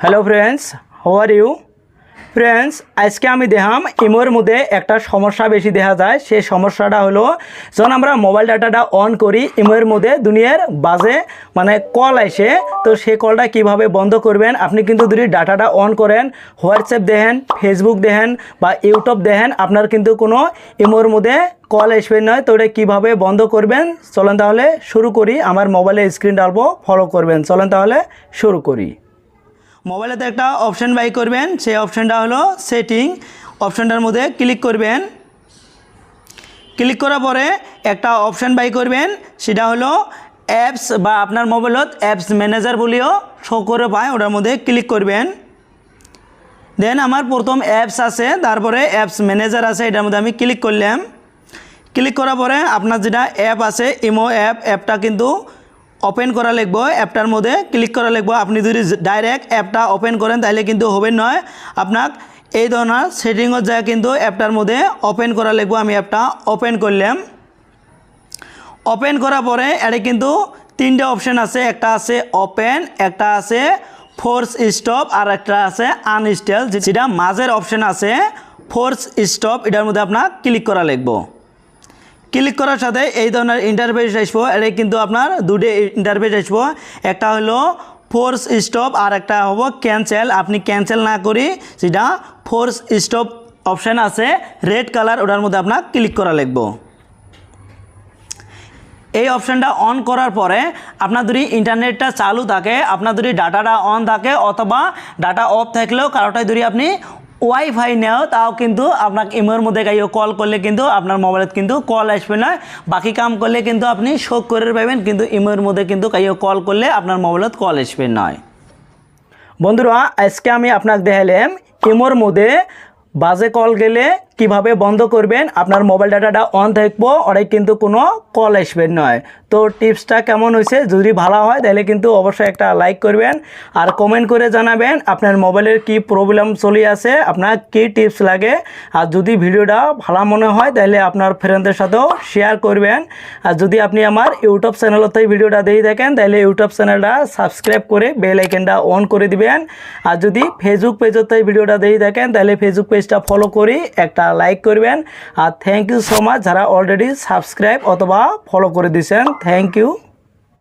Hello friends how are you friends আজকে আমি দেখাম ইমোর মধ্যে একটা সমস্যা বেশি দেখা যায়। সেই সমস্যাটা হলো, যখন আমরা মোবাইল ডাটাটা অন করি, ইমোর মধ্যে দুনিয়ার বাজে মানে কল আসে, তো সেই কলটা কীভাবে বন্ধ করবেন? আপনি কিন্তু যদি ডাটাটা অন করেন হোয়াটসঅ্যাপ দেখেন ফেসবুক দেখেন বা ইউটিউব দেখেন, আপনার কিন্তু কোনো ইমোর মধ্যে কল আসবে নয় তো ওটা কীভাবে বন্ধ করবেন? চলেন তাহলে শুরু করি। আমার মোবাইলে স্ক্রিন ডালবো ফলো করবেন। চলেন তাহলে শুরু করি। মোবাইলেতে একটা অপশান বাই করবেন, সেই অপশানটা হলো সেটিং। অপশানটার মধ্যে ক্লিক করবেন। ক্লিক করার পরে একটা অপশান বাই করবেন, সেটা হলো অ্যাপস বা আপনার মোবাইলত অ্যাপস ম্যানেজার বলেও শো করে পায়, ওটার মধ্যে ক্লিক করবেন। দেন আমার প্রথম অ্যাপস আছে, তারপরে অ্যাপস ম্যানেজার আছে, এটার মধ্যে আমি ক্লিক করলাম। ক্লিক করার পরে আপনার যেটা অ্যাপ আছে, ইমো অ্যাপ, অ্যাপটা কিন্তু ওপেন করা লিখব অ্যাপটার মধ্যে ক্লিক করা লিখব। আপনি যদি ডাইরেক্ট অ্যাপটা ওপেন করেন, তাহলে কিন্তু হবে নয়। আপনার এই ধরনের সেটিংয়ের যায় কিন্তু অ্যাপটার মধ্যে ওপেন করা লিখব, আমি অ্যাপটা ওপেন করলাম। ওপেন করার পরে এটা কিন্তু তিনটে অপশান আছে, একটা আছে ওপেন একটা আছে ফোর্স স্টপ আর একটা আছে আনস্টেল যেটা মাঝের অপশান আছে ফোর্স স্টপ এটার মধ্যে আপনার ক্লিক করা লিখব। ক্লিক করার সাথে এই ধরনের ইন্টারফেস আসব। এটা কিন্তু আপনার দুটো ইন্টারফেস আসব। একটা হলো ফোর্স স্টপ আর একটা হব ক্যান্সেল আপনি ক্যান্সেল না করি সেটা ফোর্স স্টপ অপশান আছে। রেড কালার ওটার মধ্যে আপনার ক্লিক করা লিখব। এই অপশানটা অন করার পরে আপনার যদি ইন্টারনেটটা চালু থাকে, আপনার যদি ডাটাটা অন থাকে অথবা ডাটা অফ থাকলেও কারোটাই যদি আপনি ওয়াইফাই নেও, তাও কিন্তু আপনাকে ইমোর মধ্যে গাইও কল করলে কিন্তু আপনার মোবাইলত কিন্তু কল আসবে না। বাকি কাম করলে কিন্তু আপনি শোক করে পাবেন, কিন্তু ইমোর মধ্যে কিন্তু গাইও কল করলে আপনার মোবাইলত কল আসবে নয় বন্ধুরা, আজকে আমি আপনাকে দেখালাম ইমোর মধ্যে বাজে কল গেলে কীভাবে বন্ধ করবেন? আপনার মোবাইল ডাটাটা অন থাকব ওরাই কিন্তু কোনো কল আসবে নয়। তো টিপসটা কেমন হয়েছে? যদি ভালো হয়, তাহলে কিন্তু অবশ্যই একটা লাইক করবেন। আর কমেন্ট করে জানাবেন, আপনার মোবাইলের কি প্রবলেম চলে আছে, আপনার কি টিপস লাগে। আর যদি ভিডিওটা ভালো মনে হয়, তাহলে আপনার ফ্রেন্ডদের সাথেও শেয়ার করবেন। আর যদি আপনি আমার ইউটিউব চ্যানেলতে ভিডিওটা দিয়ে দেখেন তাহলে ইউটিউব চ্যানেলটা সাবস্ক্রাইব করে বেল আইকনটা অন করে দিবেন। আর যদি ফেসবুক পেজতে ভিডিওটা দিয়ে দেখেন তাহলে ফেসবুক পেজটা ফলো করি একটা লাইক করবেন। আর থ্যাংক ইউ সো মাচ যারা অলরেডি সাবস্ক্রাইব অথবা ফলো করে দিয়েছেন। Thank you